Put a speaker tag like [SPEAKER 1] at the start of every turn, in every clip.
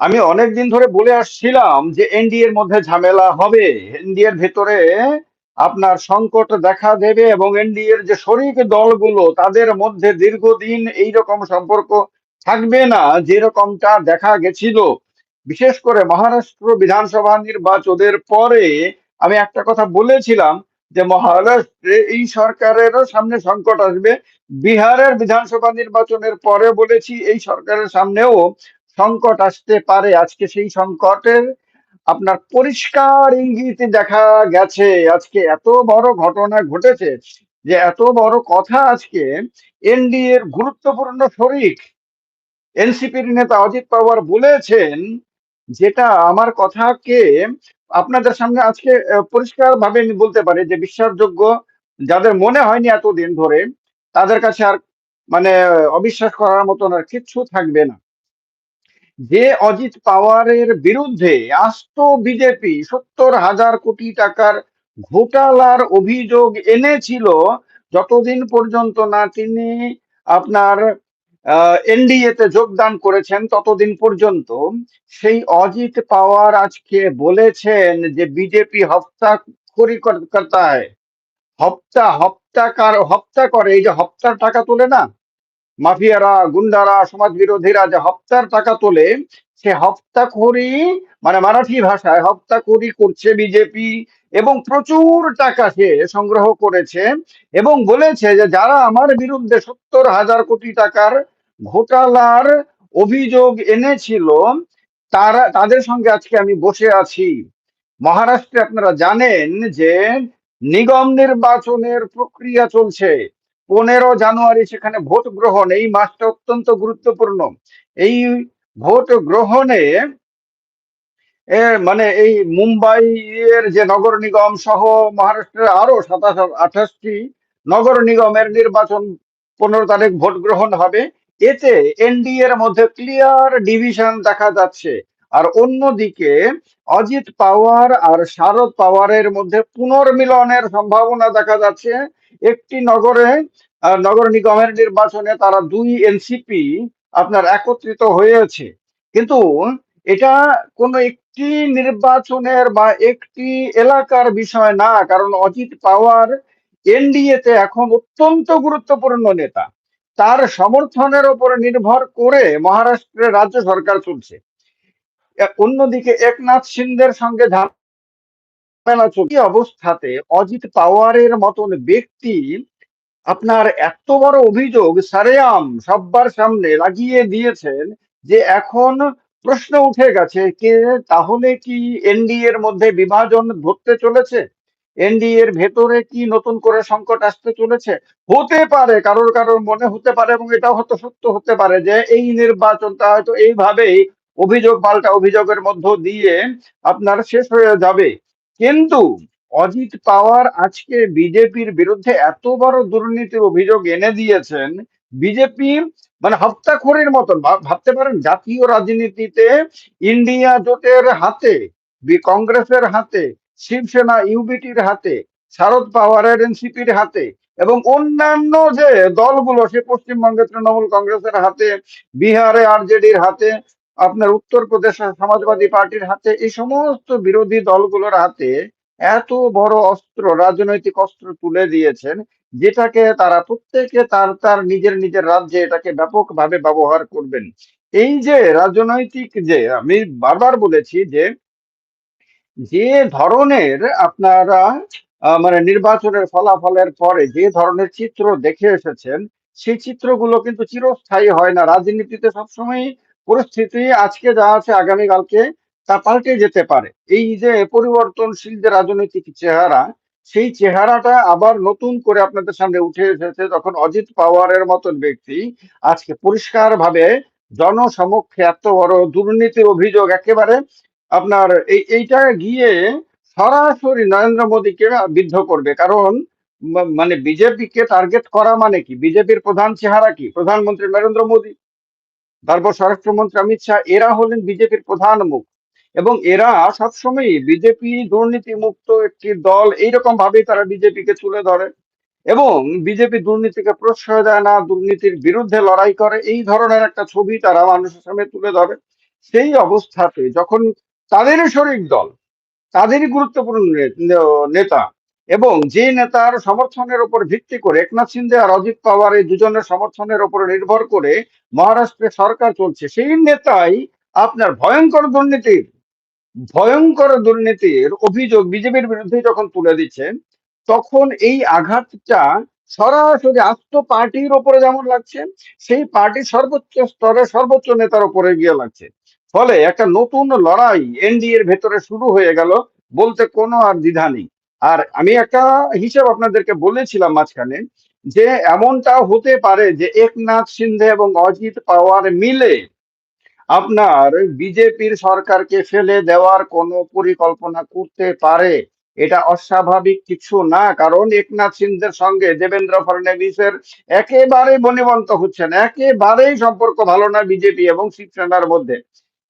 [SPEAKER 1] আমি অনেকদিন ধরে বলে আসছিলাম যে এনডিএর মধ্যে ঝামেলা হবে। এনডিএর ভেতরে আপনার সংকট দেখা দেবে এবং এনডিএর যে শরিক দলগুলো, তাদের মধ্যে দীর্ঘদিন এই রকম সম্পর্ক থাকবে না যেরকমটা দেখা গেছিল। বিশেষ করে মহারাষ্ট্র বিধানসভা নির্বাচনের পরে আমি একটা কথা বলেছিলাম যে মহারাষ্ট্রে এই সরকারেরও সামনে সংকট আসবে। বিহারের বিধানসভা নির্বাচনের পরে বলেছি এই সরকারের সামনেও সংকট আসতে পারে। আজকে সেই সংকটের আপনার পরিষ্কার ইঙ্গিত দেখা গেছে। আজকে এত বড় ঘটনা ঘটেছে যে এত বড় কথা আজকে এনডিএ এর গুরুত্বপূর্ণ শরিক এনসিপির নেতা অজিত পাওয়ার বলেছেন যেটা আমার কথাকে আপনাদের সামনে আজকে পরিষ্কার ভাবে আমি বলতে পারি যে বিশ্বাসযোগ্য যাদের মনে হয়নি এতদিন ধরে, তাদের কাছে আর মানে অবিশ্বাস করার মতন আর কিচ্ছু থাকবে না। যে অজিত পাওয়ারের বিরুদ্ধে আস্ত বিজেপি সত্তর হাজার কোটি টাকার ঘোটালার অভিযোগ এনেছিল, যতদিন পর্যন্ত না তিনি আপনার এনডিএ তে যোগদান করেছেন ততদিন পর্যন্ত, সেই অজিত পাওয়ার আজকে বলেছেন যে বিজেপি হপ্তা করি করতা হয় হপ্তা হপ্তাকার হপ্তা করে, এই যে হপ্তার টাকা তোলে না? মাফিয়ারা, গুন্ডারা সমাজ বিরোধীরা যে হপ্তার টাকা তোলে, সে হপ্তাখড়ি মানে মারাঠি ভাষায় হপ্তাখড়ি করছে বিজেপি এবং প্রচুর টাকা সে সংগ্রহ করেছে এবং বলেছে যে যারা আমার বিরুদ্ধে সত্তর হাজার কোটি টাকার ঘোটালার অভিযোগ এনেছিল, তারা, তাদের সঙ্গে আজকে আমি বসে আছি। মহারাষ্ট্রে আপনারা জানেন যে নিগম নির্বাচনের প্রক্রিয়া চলছে। পনেরো জানুয়ারি সেখানে ভোট গ্রহণ। এই মাসটা অত্যন্ত গুরুত্বপূর্ণ। এই ভোট গ্রহণে মানে এই মুম্বাই এর যে নগর নিগম সহ মহারাষ্ট্রের আরও সাতাশ, আঠাশটি নগর নিগমের নির্বাচন পনেরো তারিখ ভোট গ্রহণ হবে। এতে এনডিএ এর মধ্যে ক্লিয়ার ডিভিশন দেখা যাচ্ছে। আর অন্যদিকে অজিত পাওয়ার আর শারদ পাওয়ারের মধ্যে পুনর্মিলনের সম্ভাবনা দেখা যাচ্ছে। একটি নগরে নগর নিগমের নির্বাচনে তারা দুই এনসিপি আপনার একত্রিত হয়েছে। কিন্তু এটা কোনো একটি নির্বাচনের বা একটি এলাকার বিষয় না, কারণ অজিত পাওয়ার এনডিএতে এখন অত্যন্ত গুরুত্বপূর্ণ নেতা। তার সমর্থনের উপর নির্ভর করে মহারাষ্ট্রের রাজ্য সরকার চলছে। অন্যদিকে একনাথ সিন্ধের সঙ্গে ঝামেলা চলছে অবস্থাতে অজিত পাওয়ারের মতন ব্যক্তি আপনার এত বড় অভিযোগ সারেয়াম সব্বার সামনে লাগিয়ে দিয়েছেন যে এখন প্রশ্ন উঠে গেছে কে, তাহলে কি এনডিএ এর মধ্যে বিভাজন ধরতে চলেছে? এনডিএ এর ভেতরে কি নতুন করে সংকট আসতে চলেছে? হতে পারে, কারোর কারোর মনে হতে পারে এবং এটাও হয়তো সত্য হতে পারে যে এই নির্বাচনটা হয়তো এইভাবেই অভিযোগ, পাল্টা অভিযোগের মধ্য দিয়ে আপনার শেষ হয়ে যাবে। কিন্তু অজিত পাওয়ার আজকে বিজেপির বিরুদ্ধে এত বড় দুর্নীতির অভিযোগ এনে দিয়েছেন, বিজেপি মানে হপ্তাখড়ির মতন। ভাবতে পারেন, জাতীয় রাজনীতিতে ইন্ডিয়া জোটের হাতে কংগ্রেসের হাতে, শিবসেনা ইউবিটির হাতে, শারদ পাওয়ারের এনসিপির হাতে এবং অন্যান্য যে দলগুলো, সে পশ্চিমবঙ্গে তৃণমূল কংগ্রেসের হাতে, বিহারে আরজেডির হাতে আপনার উত্তরপ্রদেশের সমাজবাদী পার্টির হাতে এই সমস্ত বিরোধী দলগুলোর হাতে এত বড় অস্ত্র, রাজনৈতিক অস্ত্র তুলে দিয়েছেন, যেটাকে তারা প্রত্যেকে তার তার নিজের নিজের রাজ্যে এটাকে ব্যাপকভাবে ব্যবহার করবেন। এই যে রাজনৈতিক যে, আমি বারবার বলেছি যে যে ধরনের আপনারা মানে নির্বাচনের ফলাফলের পরে যে ধরনের চিত্র দেখে এসেছেন, সেই চিত্রগুলো কিন্তু চিরস্থায়ী হয় না। রাজনীতিতে সবসময় পরিস্থিতি আজকে যা আছে আগামীকালকে তা পাল্টে যেতে পারে। এই যে পরিবর্তনশীল যে রাজনৈতিক চেহারা, সেই চেহারাটা আবার নতুন করে আপনাদের সামনে উঠে এসেছে তখন অজিত পাওয়ারের মতন ব্যক্তি আজকে পরিষ্কার ভাবে জনসমক্ষে এত বড় দুর্নীতির অভিযোগ একেবারে আপনার এই, এইটা গিয়ে সরাসরি নরেন্দ্র মোদীকে বিদ্ধ করবে। কারণ মানে বিজেপিকে টার্গেট করা মানে কি? বিজেপির প্রধান চেহারা কি? প্রধানমন্ত্রী নরেন্দ্র মোদী। তারপর স্বরাষ্ট্রমন্ত্রী অমিত শাহ, এরা হলেন বিজেপির প্রধান মুখ। এবং এরা সবসময় বিজেপি দুর্নীতি মুক্ত একটি দল এইরকম ভাবেই তারা বিজেপিকে তুলে ধরে। এবং বিজেপি দুর্নীতিকে প্রশ্রয় দেয় না, দুর্নীতির বিরুদ্ধে লড়াই করে, এই ধরনের একটা ছবি তারা মানুষের সামনে তুলে ধরে। সেই অবস্থাতে যখন তাদেরই শরিক দল, তাদেরই গুরুত্বপূর্ণ নেতা এবং যে নেতার সমর্থনের উপর ভিত্তি করে একনাথ সিন্ধে আর অজিত পাওয়ার এই দুজনের সমর্থনের উপর নির্ভর করে মহারাষ্ট্রে সরকার চলছে, সেই নেতাই আপনার ভয়ঙ্কর দুর্নীতির ভয়ঙ্কর দুর্নীতির অভিযোগ বিজেপির বিরুদ্ধে যখন তুলে দিচ্ছেন, তখন এই আঘাতটা সরাসরি আস্ত পার্টির ওপরে যেমন লাগছে, সেই পার্টি সর্বোচ্চ স্তরে সর্বোচ্চ নেতার ওপরে গিয়ে লাগছে। ফলে একটা নতুন লড়াই এনডিএর ভেতরে শুরু হয়ে গেল বলতে কোনো আর দ্বিধা নেই। আর আমি একটা হিসাব আপনাদেরকে বলেছিলাম মাঝখানে যে এমনটা হতে পারে যে একনাথ সিন্ধে এবং অজিত পাওয়ার মিলে আপনার বিজেপির সরকারকে ফেলে দেওয়ার কোনো পরিকল্পনা করতে পারে। এটা অস্বাভাবিক কিছু না, কারণ একনাথ সিন্ধের সঙ্গে দেবেন্দ্র ফডণবীসের একেবারে বনিবন্ত হচ্ছেন, একেবারেই সম্পর্ক ভালো না বিজেপি এবং শিবসেনার মধ্যে।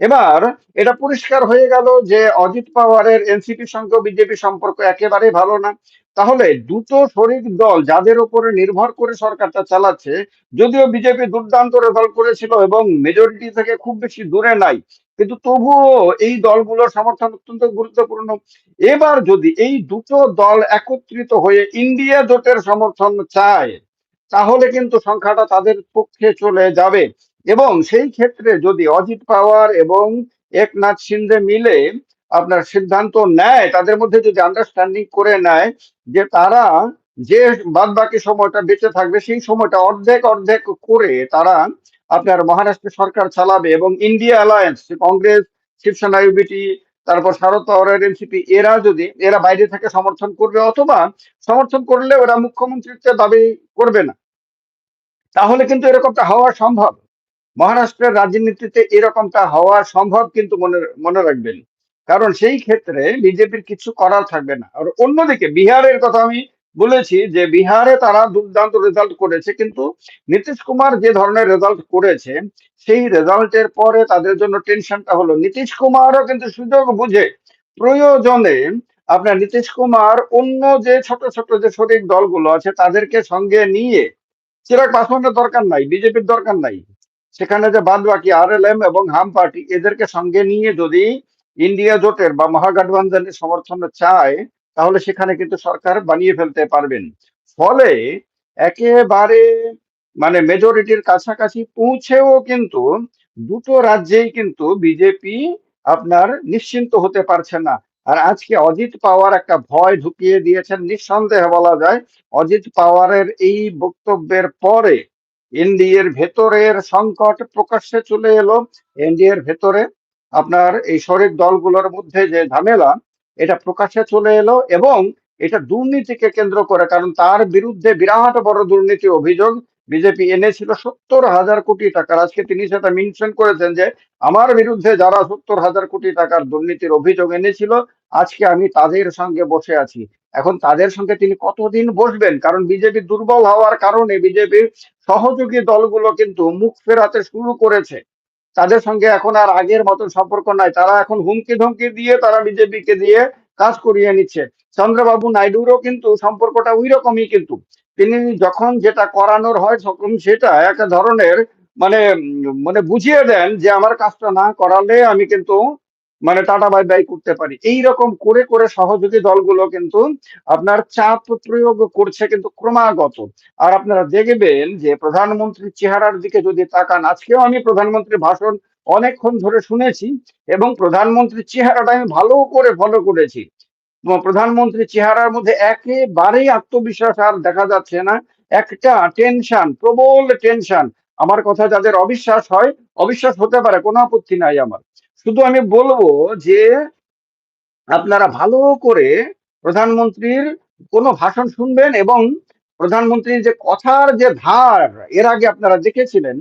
[SPEAKER 1] এবার এটা পরিষ্কার হয়ে গেল যে অজিত পাওয়ারের এনসিপির সঙ্গে বিজেপি সম্পর্ক একেবারে ভালো না। তাহলে দুটো শরিক দল যাদের উপরে নির্ভর করে সরকারটা চালাচ্ছে, যদিও বিজেপি দুর্দান্ত রেজাল্ট করেছিল এবং মেজরিটি থেকে খুব বেশি দূরে নাই, কিন্তু তবুও এই দলগুলোর সমর্থন অত্যন্ত গুরুত্বপূর্ণ। এবার যদি এই দুটো দল একত্রিত হয়ে ইন্ডিয়া জোটের সমর্থন চায়, তাহলে কিন্তু সংখ্যাটা তাদের পক্ষে চলে যাবে। এবং সেই ক্ষেত্রে যদি অজিত পাওয়ার এবং একনাথ সিন্ধে মিলে আপনার সিদ্ধান্ত নেয়, তাদের মধ্যে যদি আন্ডারস্ট্যান্ডিং করে নেয় যে তারা যে বাদ বাকি সময়টা বেঁচে থাকবে, সেই সময়টা অর্ধেক অর্ধেক করে তারা আপনার মহারাষ্ট্র সরকার চালাবে এবং India alliance Congress, Shiv Sena UBT তারপর শারদ পাওয়ারের এনসিপি এরা যদি, এরা বাইরে থেকে সমর্থন করবে অথবা সমর্থন করলে ওরা মুখ্যমন্ত্রীত্বের দাবি করবে না। তাহলে কিন্তু এরকমটা হওয়া সম্ভব। মহারাষ্ট্রের রাজনীতিতে এরকমটা হওয়া সম্ভব কিন্তু মনে মনে রাখবেন। কারণ সেই ক্ষেত্রে বিজেপির কিছু করার থাকবে না। আর অন্যদিকে বিহারের কথা আমি বলেছি যে বিহারে তারা দুর্দান্ত রেজাল্ট করেছে, কিন্তু নীতিশ কুমার যে ধরনের রেজাল্ট করেছে, সেই রেজাল্টের পরে তাদের জন্য টেনশনটা হলো। নীতিশ কুমারও কিন্তু সুযোগ বুঝে প্রয়োজনে আপনার নীতিশ কুমার অন্য যে ছোট ছোট যে শরিক দলগুলো আছে, তাদেরকে সঙ্গে নিয়ে চিরাগ পাসওয়ানের দরকার নাই, বিজেপির দরকার নাই। সেখানে যে বাদ বাকি আর এল এম এবং হাম পার্টি এদেরকে সঙ্গে নিয়ে যদি ইন্ডিয়া জোটের বা মহাগঠবন্ধনের সমর্থন চায়, তাহলে সেখানে কিন্তু সরকার বানিয়ে ফেলতে পারবেন। ফলে একেবারে মানে মেজরিটির কাছাকাছি পৌঁছেও কিন্তু দুটো রাজ্যেই কিন্তু বিজেপি আপনার নিশ্চিন্ত হতে পারছে না। আর আজকে অজিত পাওয়ার একটা ভয় ঢুকিয়ে দিয়েছেন, নিঃসন্দেহে বলা যায়। অজিত পাওয়ারের এই বক্তব্যের পরে এনডিএর ভেতরের সংকট প্রকাশ্যে চলে এলো। এনডিএর ভেতরে আপনার এই শরিক দলগুলোর মধ্যে যে ঝামেলা, এটা প্রকাশ্যে চলে এলো এবং এটা দুর্নীতিকে কেন্দ্র করে, কারণ তার বিরুদ্ধে বিরাট বড় দুর্নীতি অভিযোগ। বিজেপি এনেছিল সত্তর হাজার কোটি টাকার। আজকে তিনি সেটা মেনশন করেছেন যে, আমার বিরুদ্ধে যারা সত্তর হাজার কোটি টাকার দুর্নীতির অভিযোগ এনেছিল আজকে আমি তাদের সঙ্গে বসে আছি। এখন তাদের সঙ্গে তিনি কতদিন বসবেন? কারণ বিজেপি দুর্বল হওয়ার কারণে বিজেপির সহযোগী দলগুলো কিন্তু মুখ ফেরাতে শুরু করেছে। তাদের সঙ্গে এখন আর আগের মতন সম্পর্ক নাই। তারা এখন হুমকি ধমকি দিয়ে তারা বিজেপিকে দিয়ে কাজ করিয়ে নিচ্ছে। চন্দ্রবাবু নাইডুরও কিন্তু সম্পর্কটা ওই রকমই কিন্তু। তিনি যখন যেটা করানোর হয়, তখন সেটা এক ধরনের মানে মানে বুঝিয়ে দেন যে আমার কাজটা না করালে আমি কিন্তু মানে টাটা, বাই বাই করতে পারি। এই রকম করে করে সহযোগী দলগুলো কিন্তু আপনার চাপ প্রয়োগ করছে কিন্তু ক্রমাগত। আর আপনারা দেখবেন যে প্রধানমন্ত্রীর চেহারার দিকে যদি তাকান, আজকেও আমি প্রধানমন্ত্রীর ভাষণ অনেকক্ষণ ধরে শুনেছি এবং প্রধানমন্ত্রীর চেহারাটা আমি ভালো করে ফলো করেছি। এবং প্রধানমন্ত্রীর চেহারার মধ্যে একেবারেই আত্মবিশ্বাস আর দেখা যাচ্ছে না। একটা টেনশন প্রবল টেনশন আমার কথা যাদের অবিশ্বাস হয়, অবিশ্বাস হতে পারে, কোনো আপত্তি নাই আমার। শুধু আমি বলব যে আপনারা ভালো করে প্রধানমন্ত্রীর কোনো ভাষণ শুনবেন এবং প্রধানমন্ত্রীর যে কথার যে ধার, এর আগে আপনারা দেখেছিলেন,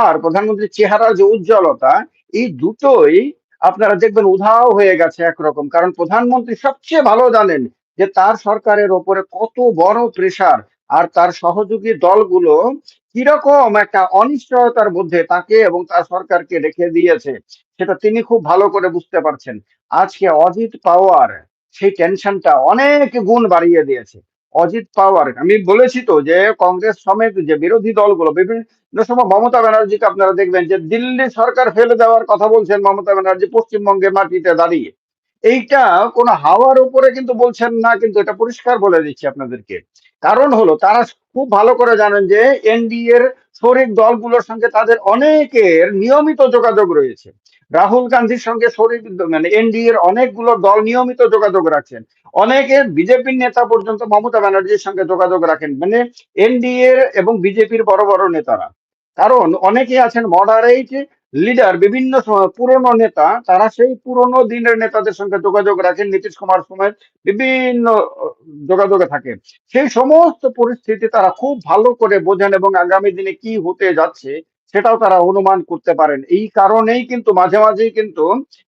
[SPEAKER 1] আর প্রধানমন্ত্রীর চেহারার যে উজ্জ্বলতা, এই দুটোই আপনারা দেখবেন উধাও হয়ে গেছে একরকম। কারণ প্রধানমন্ত্রী সবচেয়ে ভালো জানেন যে তার সরকারের ওপরে কত বড় প্রেসার আর তার সহযোগী দলগুলো কীরকম একটা অনিশ্চয়তার মধ্যে তাকে এবং তার সরকারকে রেখে দিয়েছে, সেটা তিনি খুব ভালো করে বুঝতে পারছেন। আজকে অজিত পাওয়ার সেই টেনশনটা অনেক গুণ বাড়িয়ে দিয়েছে। অজিত পাওয়ার, আমি বলেছি তো যে কংগ্রেস সমেত যে বিরোধী দলগুলো, বিভিন্ন সময় মমতা ব্যানার্জিকে আপনারা দেখবেন যে দিল্লি সরকার ফেলে দেওয়ার কথা বলছেন মমতা ব্যানার্জি পশ্চিমবঙ্গের মাটিতে দাঁড়িয়ে। এইটা কোনো হাওয়ার উপরে কিন্তু বলছেন না, কিন্তু এটা পরিষ্কার বলে দিচ্ছি আপনাদেরকে। কারণ হলো, তারা খুব ভালো করে জানেন যে এনডিএ এর শরিক দলগুলোর সঙ্গে তাদের অনেকের নিয়মিত যোগাযোগ রয়েছে। রাহুল গান্ধীর সঙ্গে শরিক মানে এনডিএ এর অনেকগুলো দল নিয়মিত যোগাযোগ রাখছেন। অনেকে বিজেপির নেতা পর্যন্ত মমতা ব্যানার্জির সঙ্গে যোগাযোগ রাখেন মানে এনডিএ এবং বিজেপির বড় বড় নেতারা। কারণ অনেকে আছেন মডারেট লিডার বিভিন্ন পুরনো নেতা, তারা সেই পুরনো দিনের নেতাদের সঙ্গে যোগাযোগ রাখেন। নীতিশ কুমার সময় বিভিন্ন যোগাযোগে থাকেন। সেই সমস্ত পরিস্থিতি তারা খুব ভালো করে বোঝেন এবং আগামী দিনে কি হতে যাচ্ছে সেটাও তারা অনুমান করতে পারেন। এই কারণেই কিন্তু মাঝে মাঝেই কিন্তু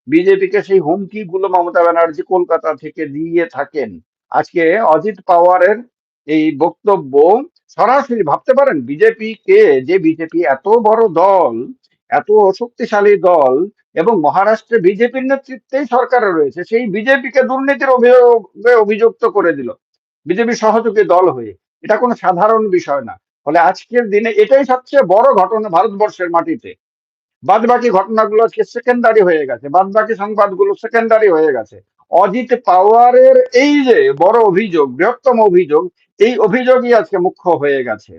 [SPEAKER 1] বিজেপিকে সেই হুমকি গুলো মমতা ব্যানার্জি কলকাতা থেকে দিয়ে থাকেন। আজকে অজিত পাওয়ারের এই বক্তব্য সরাসরি ভাবতে পারেন, বিজেপি কে? যে বিজেপি এত বড় দল এত শক্তিশালী দল এবং মহারাষ্ট্রে বিজেপির নেতৃত্বেই সরকারে রয়েছে, সেই বিজেপিকে দুর্নীতির অভিযোগে অভিযুক্ত করে দিল বিজেপি সহযোগী দল হয়ে। এটা কোনো সাধারণ বিষয় না। ফলে আজকের দিনে এটাই সবচেয়ে বড় ঘটনা ভারতবর্ষের মাটিতে। বাদ বাকি ঘটনাগুলো আজকে সেকেন্ডারি হয়ে গেছে বাদ বাকি সংবাদগুলো সেকেন্ডারি হয়ে গেছে। অজিত পাওয়ারের এই যে বড় অভিযোগ, বৃহত্তম অভিযোগ, এই অভিযোগই আজকে মুখ্য হয়ে গেছে।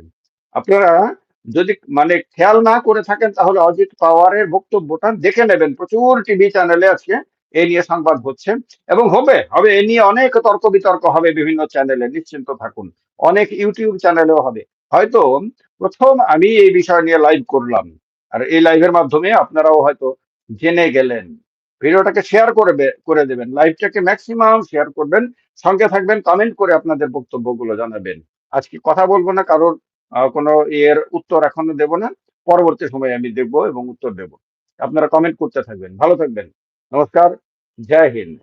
[SPEAKER 1] আপনারা যদি মানে খেয়াল না করে থাকেন, তাহলে অজিত পাওয়ারের বক্তব্যটা দেখে নেবেন। প্রচুর টিভি চ্যানেলে আজকে এ নিয়ে সংবাদ হচ্ছে। এবং হবে হবে, এ নিয়ে অনেক তর্ক বিতর্ক হবে বিভিন্ন চ্যানেলে, নিশ্চিন্ত থাকুন। অনেক ইউটিউব চ্যানেলেও হবে। হয়তো প্রথম আমি এই বিষয় নিয়ে লাইভ করলাম। আর এই লাইভের মাধ্যমে আপনারাও হয়তো জেনে গেলেন। ভিডিওটাকে শেয়ার করে করে দেবেন। লাইভটাকে ম্যাক্সিমাম শেয়ার করবেন। সঙ্গে থাকবেন কমেন্ট করে আপনাদের বক্তব্যগুলো জানাবেন। আজকে কথা বলব না, কারোর কোনো এর উত্তর এখনও দেব না। পরবর্তী সময়ে আমি দেখব এবং উত্তর দেব। আপনারা কমেন্ট করতে থাকবেন। ভালো থাকবেন। নমস্কার। জয় হিন্দ।